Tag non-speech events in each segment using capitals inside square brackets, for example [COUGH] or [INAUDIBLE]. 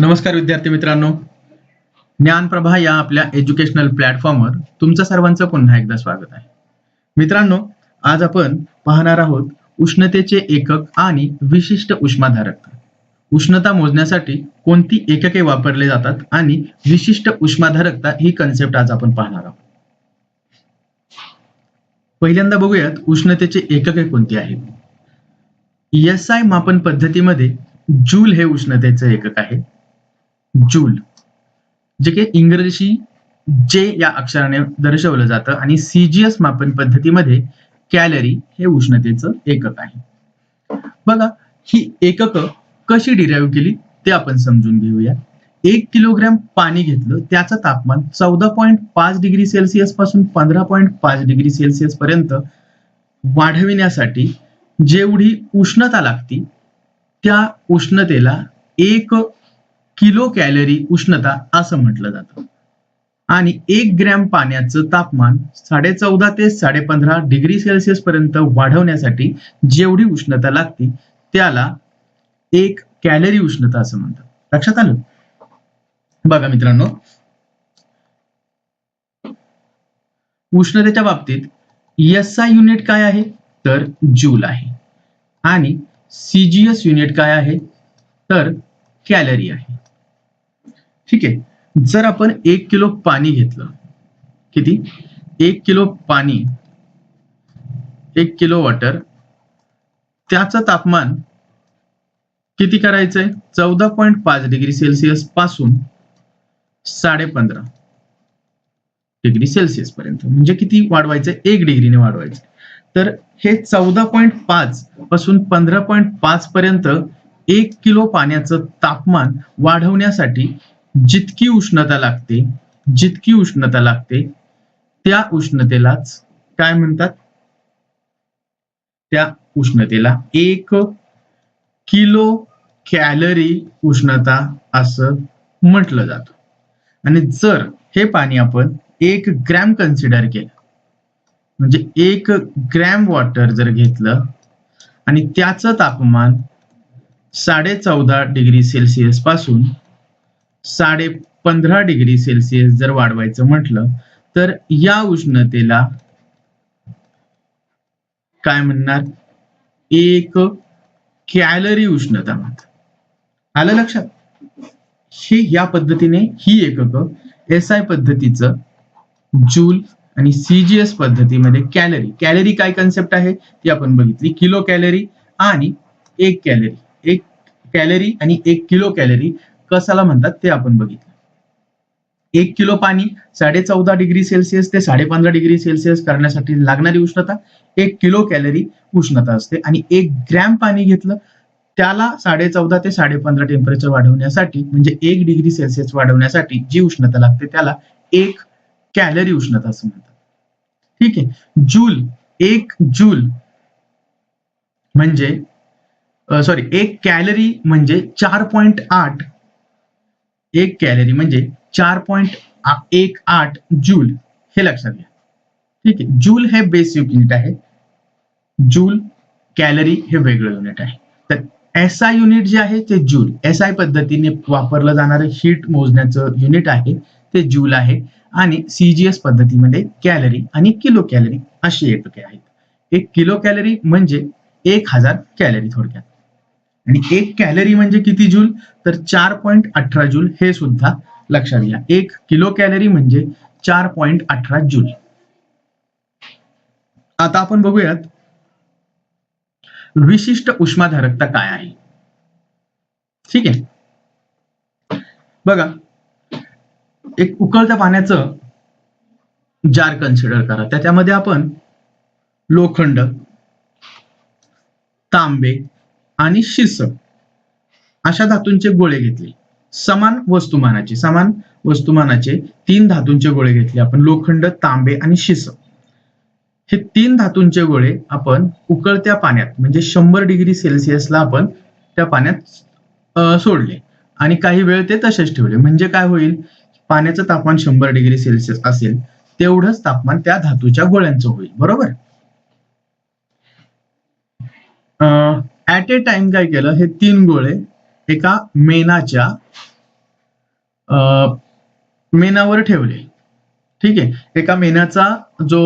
नमस्कार विद्यार्थी मित्रांनो. ज्ञानप्रभा या आपल्या एज्युकेशनल प्लॅटफॉर्मवर तुमचं सर्वांचं पुन्हा एकदा स्वागत आहे. मित्रांनो आज आपण पाहणार आहोत उष्णतेचे एकक आणि विशिष्ट उष्माधारकता उष्णता मोजण्यासाठी कोणती एकके वापरले जातात आणि विशिष्ट उष्माधारकता ही कन्सेप्ट आज आपण पाहणार आहोत. पहिल्यांदा बघूयात उष्णतेचे एकके कोणती आहेत. एस आय मापन पद्धतीमध्ये जूल हे उष्णतेचे एकक आहे. जूल जे की इंग्रजी जे या अक्षराने दर्शवलं जातं आणि सीजीएस मापन पद्धतीमध्ये कॅलरी हे उष्णतेचं एकक आहे. बघा ही एकक कशी डिराईव्ह केली ते आपण समजून घेऊया. एक किलोग्रॅम पाणी घेतलं त्याचं तापमान चौदा पॉईंट पाच डिग्री सेल्सिअसपासून पंधरा पॉईंट पाच डिग्री सेल्सिअस पर्यंत वाढविण्यासाठी जेवढी उष्णता लागती त्या उष्णतेला एक किलो कॅलरी उष्णता असं म्हटलं जातं. आणि एक ग्रॅम पाण्याचं तापमान साडे चौदा ते साडे पंधरा डिग्री सेल्सिअस पर्यंत वाढवण्यासाठी जेवढी उष्णता लागते त्याला एक कॅलरी उष्णता असं म्हणतात. लक्षात आलं? बघा मित्रांनो. उष्णतेच्या बाबतीत एस आय युनिट काय आहे? तर जूल आहे. आणि सीजीएस युनिट काय आहे? तर कॅलरी आहे. ठीक आहे. जर आपण एक किलो पाणी घेतलं किती? एक किलो पाणी एक किलो वॉटर त्याचं तापमान किती करायचंय? चौदा पॉईंट पाच डिग्री सेल्सिअसपासून साडे पंधरा डिग्री सेल्सिअस पर्यंत. म्हणजे किती वाढवायचं एक डिग्रीने वाढवायचं तर हे चौदा पॉईंट पाच पासून पंधरा पॉईंट पाच पर्यंत एक किलो पाण्याचं तापमान वाढवण्यासाठी जितकी उष्णता लागते जितकी उष्णता लागते त्या उष्णतेलाच काय म्हणतात? त्या उष्णतेला एक किलो कॅलरी उष्णता असं म्हटलं जातं. आणि जर हे पाणी आपण एक ग्रॅम कन्सिडर केलं म्हणजे एक ग्रॅम वॉटर जर घेतलं आणि त्याचं तापमान साडे चौदा डिग्री सेल्सिअसपासून साडे पंधरा डिग्री सेल्सिअस जर वाढवायचं म्हटलं तर या उष्णतेला काय म्हणणार? एक कॅलरी उष्णता म्हणतात. आलं लक्षात? हे या पद्धतीने ही एकक एस आय पद्धतीचं जूल आणि सीजीएस पद्धतीमध्ये कॅलरी. कॅलरी काय कन्सेप्ट आहे? ती आपण बघितली. किलो कॅलरी आणि एक कॅलरी. एक कॅलरी आणि एक किलो कॅलरी कसाला म्हणतात ते आपण बघितलं. एक किलो पाणी साडे चौदा डिग्री सेल्सिअस ते साडे पंधरा डिग्री सेल्सिअस करण्यासाठी लागणारी उष्णता एक किलो कॅलरी उष्णता असते. आणि एक ग्रॅम पाणी घेतलं त्याला साडे चौदा ते साडे पंधरा टेम्परेचर वाढवण्यासाठी म्हणजे एक डिग्री सेल्सिअस वाढवण्यासाठी जी उष्णता लागते त्याला एक कॅलरी उष्णता असं म्हणतात. ठीक आहे. जूल एक जूल म्हणजे सॉरी एक कॅलरी म्हणजे चार पॉइंट आठ एक कॅलरी म्हणजे चार पॉईंट एक आठ जूल हे लक्षात घ्या. ठीक आहे? जूल हे बेस युनिट आहे. जूल कॅलरी हे वेगळं युनिट आहे. तर एस आय युनिट जे आहे ते जूल. एस आय पद्धतीने वापरलं जाणारं हीट मोजण्याचं युनिट आहे ते जूल आहे. आणि सीजीएस पद्धतीमध्ये कॅलरी आणि किलो कॅलरी अशी एकके आहेत. एक किलो कॅलरी म्हणजे एक हजार कॅलरी थोडक्यात. आणि एक कॅलरी म्हणजे किती जूल? तर चार पॉईंट अठरा जूल हे सुद्धा लक्षात घ्या. एक किलो कॅलरी म्हणजे चार पॉईंट अठरा जूल. आता आपण बघूयात विशिष्ट उष्माधारकता काय आहे? ठीक आहे? बघा एक उकळत्या पाण्याचं जार कन्सिडर करा. त्याच्यामध्ये आपण लोखंड तांबे आणि शिस अशा धातूंचे गोळे घेतले. समान वस्तुमानाचे समान वस्तुमानाचे तीन धातूंचे गोळे घेतले आपण. लोखंड तांबे आणि शिस हे तीन धातूंचे गोळे आपण उकळत्या पाण्यात म्हणजे शंभर डिग्री सेल्सिअसला आपण त्या पाण्यात सोडले. आणि काही वेळ ते तसेच ठेवले. म्हणजे काय होईल? पाण्याचं तापमान शंभर डिग्री सेल्सिअस असेल तेवढंच तापमान त्या धातूच्या गोळ्यांचं होईल. बरोबर? ऍट ए टाइम काय केलं? हे तीन गोळे एका मेणाच्या मेनावर ठेवले. ठीक आहे? एका मेणाचा जो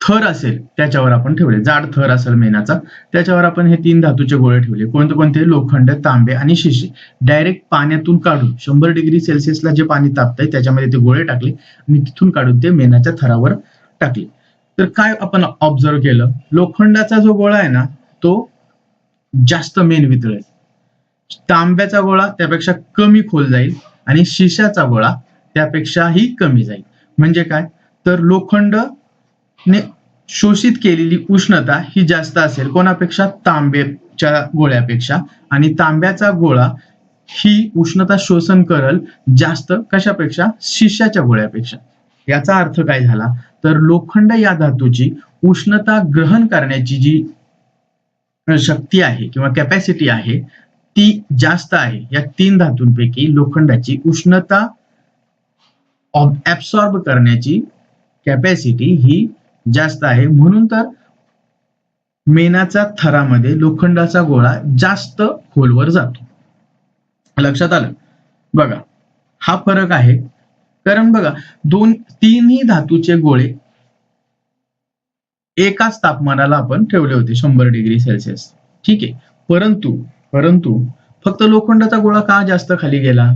थर असेल त्याच्यावर आपण ठेवले. जाड थर असेल मेणाचा त्याच्यावर आपण हे तीन धातूचे गोळे ठेवले. कोणते कोणते? लोखंड तांबे आणि शिशी. डायरेक्ट पाण्यातून काढून शंभर डिग्री सेल्सिअसला जे पाणी तापतंय त्याच्यामध्ये ते गोळे टाकले आणि तिथून काढून ते मेणाच्या थरावर टाकले. तर काय आपण ऑब्झर्व केलं? लोखंडाचा जो गोळा आहे ना तो जास्त मेन वितळेल तांब्याचा गोळा त्यापेक्षा कमी खोल जाईल आणि शिशाचा गोळा त्यापेक्षाही कमी जाईल. म्हणजे काय? तर लोखंड ने शोषित केलेली उष्णता ही जास्त असेल कोणापेक्षा? तांब्याच्या गोळ्यापेक्षा. आणि तांब्याचा गोळा ही उष्णता शोषण करल जास्त कशापेक्षा? शिशाच्या गोळ्यापेक्षा. याचा अर्थ काय झाला? तर लोखंड या धातूची उष्णता ग्रहण करण्याची जी शक्ती आहे किंवा कॅपॅसिटी आहे ती जास्त आहे. या तीन धातूंपैकी लोखंडाची उष्णता ऍब्सॉर्ब करण्याची कॅपॅसिटी ही जास्त आहे. म्हणून तर मेणाचा थरामध्ये लोखंडाचा गोळा जास्त खोलवर जातो. लक्षात आलं? बघा हा फरक आहे कारण बघा दोन तीनही धातूचे गोळे एकाच तापमानाला आपण ठेवले होते शंभर डिग्री सेल्सिअस. ठीक आहे. परंतु परंतु फक्त लोखंडाचा गोळा का जास्त खाली गेला?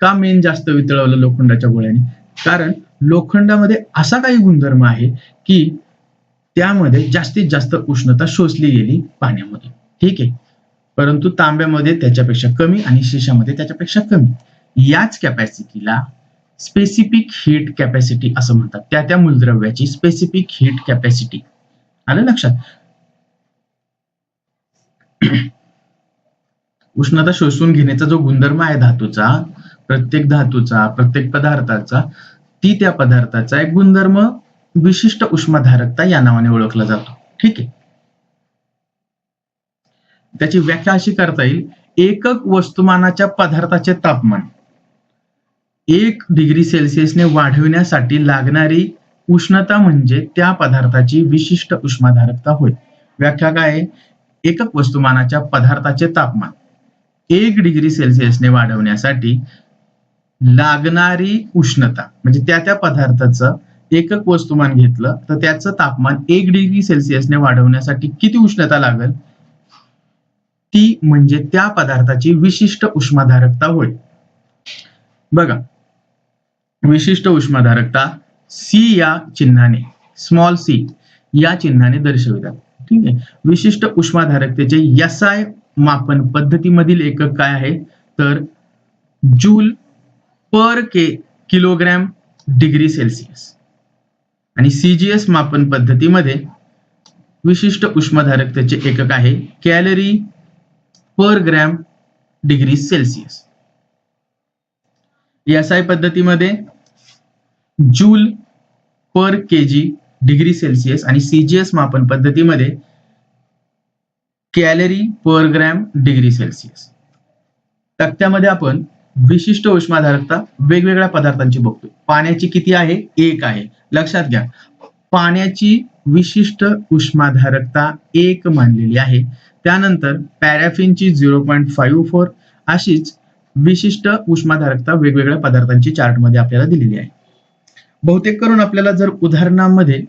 का मेन जास्त वितळवलं लोखंडाच्या गोळ्याने? कारण लोखंडामध्ये असा काही गुणधर्म आहे की त्यामध्ये जास्तीत जास्त उष्णता शोषली गेली पाण्यामध्ये. ठीक आहे. परंतु तांब्यामध्ये त्याच्यापेक्षा कमी आणि शिशामध्ये त्याच्यापेक्षा कमी. याच कॅपॅसिटीला स्पेसिफिक हीट कॅपॅसिटी असं म्हणतात. त्या त्या मूलद्रव्याची स्पेसिफिक हीट कॅपॅसिटी आलं लक्षात? [CLEARS THROAT] उष्णता शोषून घेण्याचा जो गुणधर्म आहे धातूचा प्रत्येक धातूचा प्रत्येक पदार्थाचा ती त्या पदार्थाचा एक गुणधर्म विशिष्ट उष्माधारकता या नावाने ओळखला जातो. ठीक आहे? त्याची व्याख्या अशी करता येईल. एकक वस्तुमानाच्या पदार्थाचे तापमान. एक डिग्री सेल्सिअसने वाढविण्यासाठी लागणारी उष्णता म्हणजे त्या पदार्थाची विशिष्ट उष्माधारकता होय. व्याख्या काय एकक वस्तुमानाच्या पदार्थाचे तापमान. एक डिग्री सेल्सिअसने वाढवण्यासाठी लागणारी उष्णता म्हणजे त्या त्या पदार्थाचं एकक वस्तुमान घेतलं तर त्याचं तापमान एक डिग्री सेल्सिअसने वाढवण्यासाठी किती उष्णता लागेल? ती म्हणजे त्या पदार्थाची विशिष्ट उष्माधारकता होय. बघा विशिष्ट उष्माधारकता सी या चिन्हाने स्मॉल सी या चिन्हाने दर्शवितात. ठीक आहे? विशिष्ट उष्माधारकतेचे यसाय मापन पद्धतीमधील एकक काय आहे? तर joule per K kilogram degree Celsius आणि सीजीएस मापन पद्धतीमध्ये विशिष्ट उष्माधारकतेचे एकक आहे calorie per gram degree Celsius S I पद्धतीमध्ये joule per KG degree Celsius आणि सीजीएस मापन पद्धतीमध्ये calorie per gram degree Celsius तक्त्यामध्ये आपण विशिष्ट उष्माधारकता वेगवेगळ्या पदार्थांची बघतो पाण्याची किती आहे? एक आहे. लक्षात घ्या. पाण्याची विशिष्ट उष्माधारकता एक मानलेली आहे. त्यानंतर पॅराफिनची झिरो पॉईंट फाईव्ह फोर अशीच विशिष्ट उष्माधारकता वेगवेगळ्या पदार्थांची चार्टमध्ये आपल्याला दिलेली आहे. बहुतेक करून आपल्याला जर उदाहरणामध्ये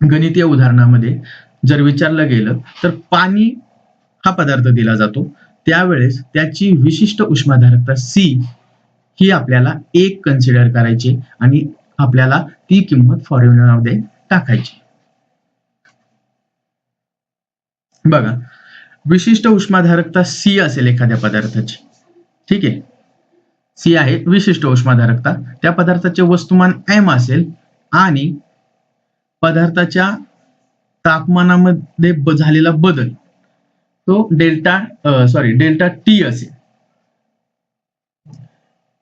गणितीय उदाहरणामध्ये जर विचारलं गेलं तर पाणी हा पदार्थ दिला जातो. त्यावेळेस त्याची विशिष्ट उष्माधारकता सी ही आपल्याला एक कन्सिडर करायची आणि आपल्याला ती किंमत फॉर्म्युलामध्ये टाकायची. बघा विशिष्ट उष्माधारकता सी असेल एखाद्या पदार्थाची. ठीक आहे? सी आहे विशिष्ट उष्माधारकता. त्या पदार्थाचे वस्तुमान एम असेल आणि पदार्थाच्या तापमानामध्ये झालेला बदल तो डेल्टा सॉरी डेल्टा टी असेल.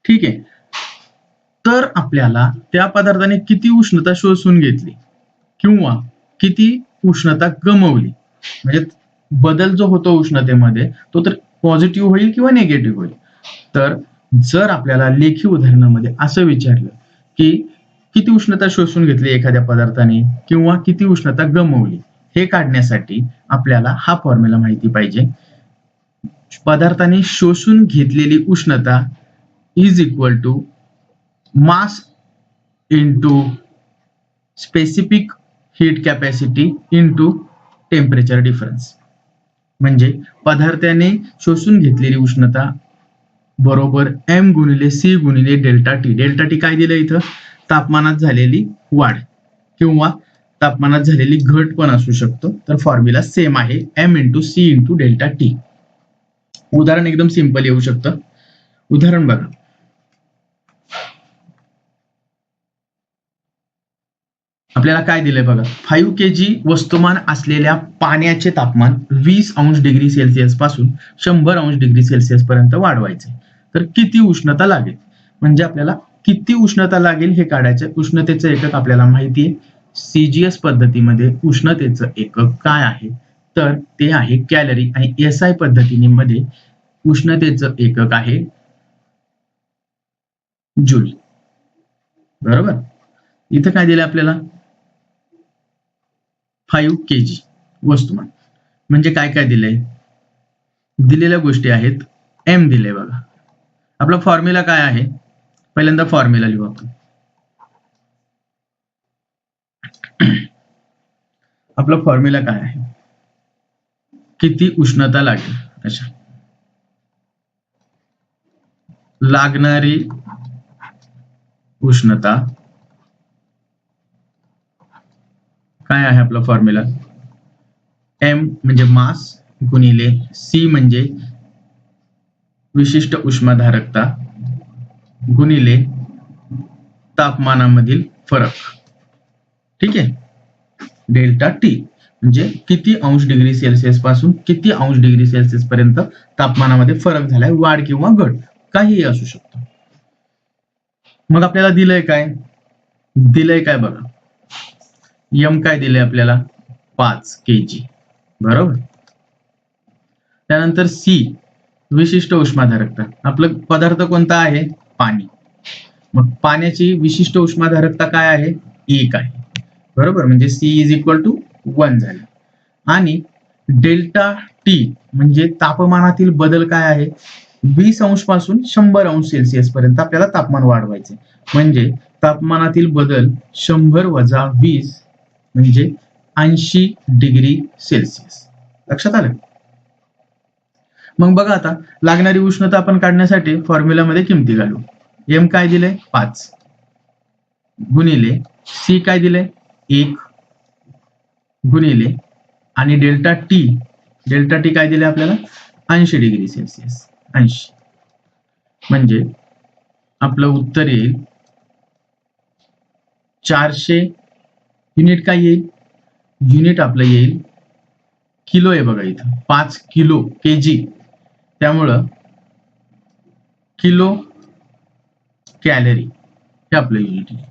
ठीक आहे. तर आपल्याला त्या पदार्थाने किती उष्णता शोषून घेतली किंवा किती उष्णता गमवली? म्हणजे बदल जो होतो उष्णतेमध्ये तो तर पॉझिटिव्ह होईल किंवा निगेटिव्ह होईल. तर जर आपल्याला लेखी उदाहरणामध्ये असं विचारलं की किती उष्णता शोषून घेतली एखाद्या पदार्थाने किंवा किती उष्णता गमवली हे काढण्यासाठी आपल्याला हा फॉर्म्युला माहिती पाहिजे. पदार्थाने शोषून घेतलेली उष्णता is equal to mass into specific heat capacity into temperature difference म्हणजे पदार्थाने शोषून घेतलेली उष्णता बरोबर एम गुणिले सी गुणिले डेल्टा टी डेल्टा टी काय दिलं इथं? तापमानात झालेली वाढ किंवा तापमानात झालेली घट पण असू शकतो. तर फॉर्म्युला सेम आहे. M into C into delta T उदाहरण एकदम सिंपल येऊ शकतं. उदाहरण बघा. आपल्याला काय दिलंय बघा? फाईव्ह के जी वस्तुमान असलेल्या पाण्याचे तापमान वीस अंश डिग्री सेल्सिअसपासून शंभर अंश डिग्री सेल्सिअस पर्यंत वाढवायचे तर किती उष्णता लागेल? म्हणजे आपल्याला किती उष्णता लागेल हे काढायचं उष्णतेचं एकक आपल्याला माहिती आहे. सीजीएस पद्धतीमध्ये उष्णतेचं एकक काय आहे? तर ते आहे कॅलरी आणि एस आय पद्धतीमध्ये उष्णतेचं एकक आहे जूल. बरोबर? इथं काय दिलं आपल्याला? फाईव्ह के जी वस्तुमान. म्हणजे काय काय दिलंय? दिलेल्या गोष्टी आहेत. एम दिले बघा. आपला फॉर्म्युला काय आहे पहिल्यांदा फॉर्म्युला लिहू आपण आपला फॉर्म्युला काय आहे किती उष्णता लागेल अच्छा। लागणारी उष्णता काय आहे आपला फॉर्म्युला एम म्हणजे मास गुणिले सी म्हणजे विशिष्ट उष्माधारकता गुणिले तापमानामधील फरक. ठीक आहे? डेल्टा टी म्हणजे किती अंश डिग्री सेल्सिअसपासून किती अंश डिग्री सेल्सिअस पर्यंत तापमानामध्ये फरक झालाय वाढ किंवा घट काहीही असू शकतो. मग आपल्याला दिलंय काय? दिलंय काय बघा. यम काय दिलंय आपल्याला? पाच के जी बरोबर? त्यानंतर सी विशिष्ट उष्माधारकता. आपलं पदार्थ कोणता आहे? पाणी. मग पाण्याची विशिष्ट उष्माधारकता काय आहे? एक आहे. बरोबर? म्हणजे C is equal to one झाले. आणि डेल्टा टी म्हणजे तापमानातील बदल काय आहे? वीस अंशपासून शंभर अंश सेल्सिअस पर्यंत आपल्याला तापमान वाढवायचे म्हणजे तापमानातील बदल शंभर वजा वीस म्हणजे ऐंशी डिग्री सेल्सिअस लक्षात आलं? मग बघा आता लागणारी उष्णता आपण काढण्यासाठी फॉर्म्युलामध्ये किमती घालू. एम काय दिले? पाच. गुणिले सी काय दिले? एक. गुणिले आणि डेल्टा टी डेल्टा टी काय दिले आपल्याला? ऐंशी डिग्री सेल्सिअस. ऐंशी. म्हणजे आपलं उत्तर येईल चारशे युनिट काय येईल? युनिट आपलं येईल किलो आहे बघा इथं. पाच किलो के जी त्यामुळं किलो कॅलरी हे आपलं युनिट आहे.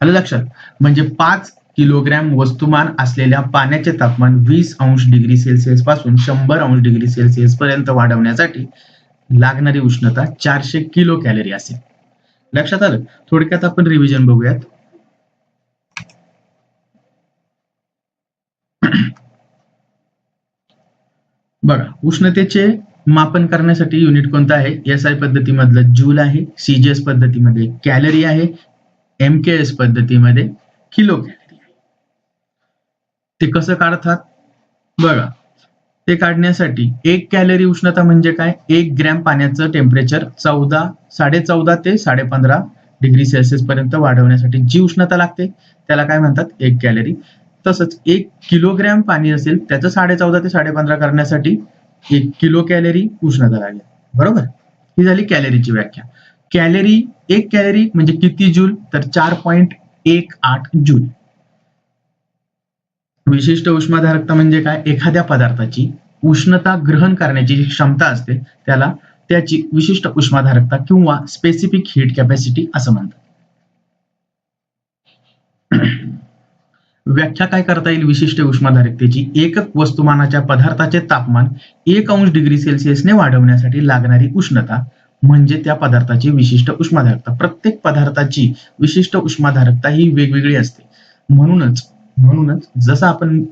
आलं लक्षात? म्हणजे पाच किलोग्रॅम वस्तुमान असलेल्या पाण्याचे तापमान वीस अंश डिग्री सेल्सिअसपासून शंभर अंश डिग्री सेल्सिअस पर्यंत वाढवण्यासाठी लागणारी उष्णता चारशे किलो कॅलरी असेल. लक्षात आलं? थोडक्यात आपण रिव्हिजन बघूयात. बघा उष्णतेचे मापन करण्यासाठी युनिट कोणतं आहे? एस आय पद्धतीमधलं जूल आहे सीजीएस पद्धतीमध्ये कॅलरी आहे एम के एस पद्धतीमध्ये किलो कॅलरी आहे. ते कसं काढतात? बघा ते काढण्यासाठी एक कॅलरी उष्णता म्हणजे काय? एक ग्रॅम पाण्याचं टेम्परेचर चौदा साडे चौदा ते साडे पंधरा डिग्री सेल्सिअस पर्यंत वाढवण्यासाठी जी उष्णता लागते त्याला काय म्हणतात? एक कॅलरी तसंच एक किलोग्रॅम पाणी असेल त्याचं साडे चौदा ते साडे पंधरा करण्यासाठी एक किलो कॅलरी उष्णता लागेल. बरोबर? ही झाली कॅलरीची व्याख्या. कॅलरी एक कॅलरी म्हणजे किती जूल? तर चार पॉइंट एक आठ जूल. विशिष्ट उष्माधारकता म्हणजे काय? एखाद्या पदार्थाची उष्णता ग्रहण करण्याची जी क्षमता असते त्याला त्याची विशिष्ट उष्माधारकता किंवा स्पेसिफिक हीट कॅपॅसिटी असं म्हणतात. व्याख्या काय करता येईल विशिष्ट उष्माधारकतेची एकक वस्तुमानाच्या पदार्थाचे तापमान एक अंश डिग्री सेल्सिअसने वाढवण्यासाठी लागणारी उष्णता म्हणजे त्या पदार्थाची विशिष्ट उष्माधारकता. प्रत्येक पदार्थाची विशिष्ट उष्माधारकता ही वेगवेगळी असते. म्हणूनच म्हणूनच जसं आपण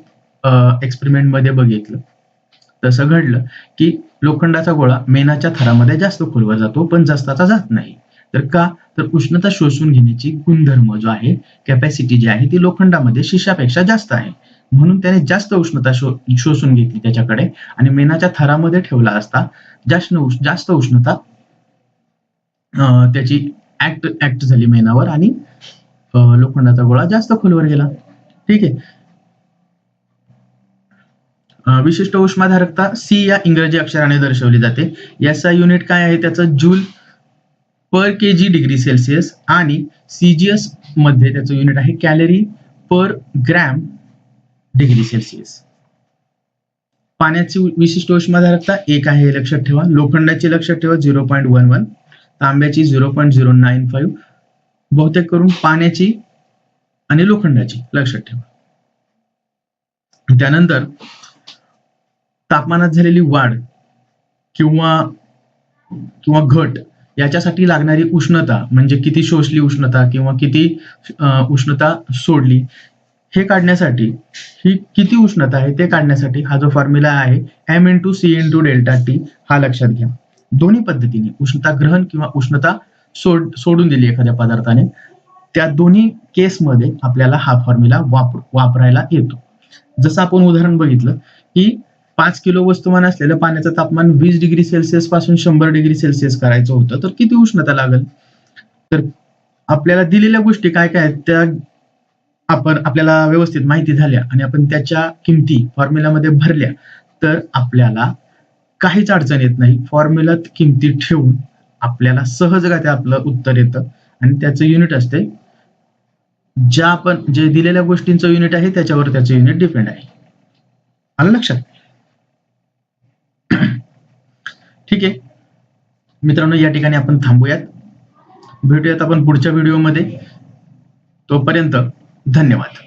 एक्सपेरिमेंटमध्ये बघितलं तसं घडलं की लोखंडाचा गोळा मेनाच्या थरामध्ये जास्त खोलवर जातो पण जास्ताचा जात नाही. तर का? तर उष्णता शोषून घेण्याची गुणधर्म जो आहे कॅपॅसिटी जी आहे ती लोखंडामध्ये शिशापेक्षा जास्त आहे. म्हणून त्याने जास्त उष्णता शो शोषून घेतली त्याच्याकडे आणि मेणाच्या थरामध्ये ठेवला असता जास्त जास्त उष्णता अं, त्याची ऍक्ट ऍक्ट झाली मेणावर आणि लोखंडाचा गोळा जास्त खोलवर गेला. ठीक आहे? विशिष्ट उष्माधारकता सी या इंग्रजी अक्षराने दर्शवली जाते. याचा युनिट काय आहे? त्याचं joule per K G degree Celsius आणि सीजीएसमध्ये त्याचं युनिट आहे calorie per gram degree Celsius पाण्याची विशिष्ट उष्माधारकता एक आहे हे लक्षात ठेवा. लोखंडाची लक्षात ठेवा झिरो पॉईंट वन वन तांब्याची zero point zero nine five बहुतेक करून पाण्याची आणि लोखंडाची लक्षात ठेवा. त्यानंतर तापमानात झालेली वाढ किंवा किंवा घट याच्यासाठी लागणारी उष्णता म्हणजे किती शोषली उष्णता किंवा किती उष्णता सोडली हे काढण्यासाठी ही किती उष्णता आहे ते काढण्यासाठी हा जो फॉर्म्युला आहे M into C into delta T हा लक्षात घ्या. दोन्ही पद्धतीने उष्णता ग्रहण किंवा उष्णता सोड सोडून दिली एखाद्या पदार्थाने त्या दोन्ही केसमध्ये आपल्याला हा फॉर्म्युला वापर वापरायला येतो. जसं आपण उदाहरण बघितलं की पाच किलो वस्तुमान असलेलं पाण्याचं तापमान वीस डिग्री सेल्सिअसपासून शंभर डिग्री सेल्सिअस करायचं होतं तर किती उष्णता लागेल? तर आपल्याला दिलेल्या गोष्टी काय काय आहेत त्या आपण आपल्याला व्यवस्थित माहिती झाल्या आणि आपण त्याच्या किमती फॉर्म्युलामध्ये भरल्या तर आपल्याला काहीच अडचण येत नाही. फॉर्म्युलात किमती ठेवून आपल्याला सहजगत्या आपलं उत्तर येतं आणि त्याचं युनिट असते. ज्या आपण जे दिलेल्या गोष्टींचं युनिट आहे त्याच्यावर त्याचं युनिट डिपेंड आहे. आलं लक्षात? [CLEARS THROAT] ठीक आहे. मित्रांनो या ठिकाणी आपण थांबूयात. भेटूयात आपण पुढच्या व्हिडिओमध्ये. तोपर्यंत धन्यवाद.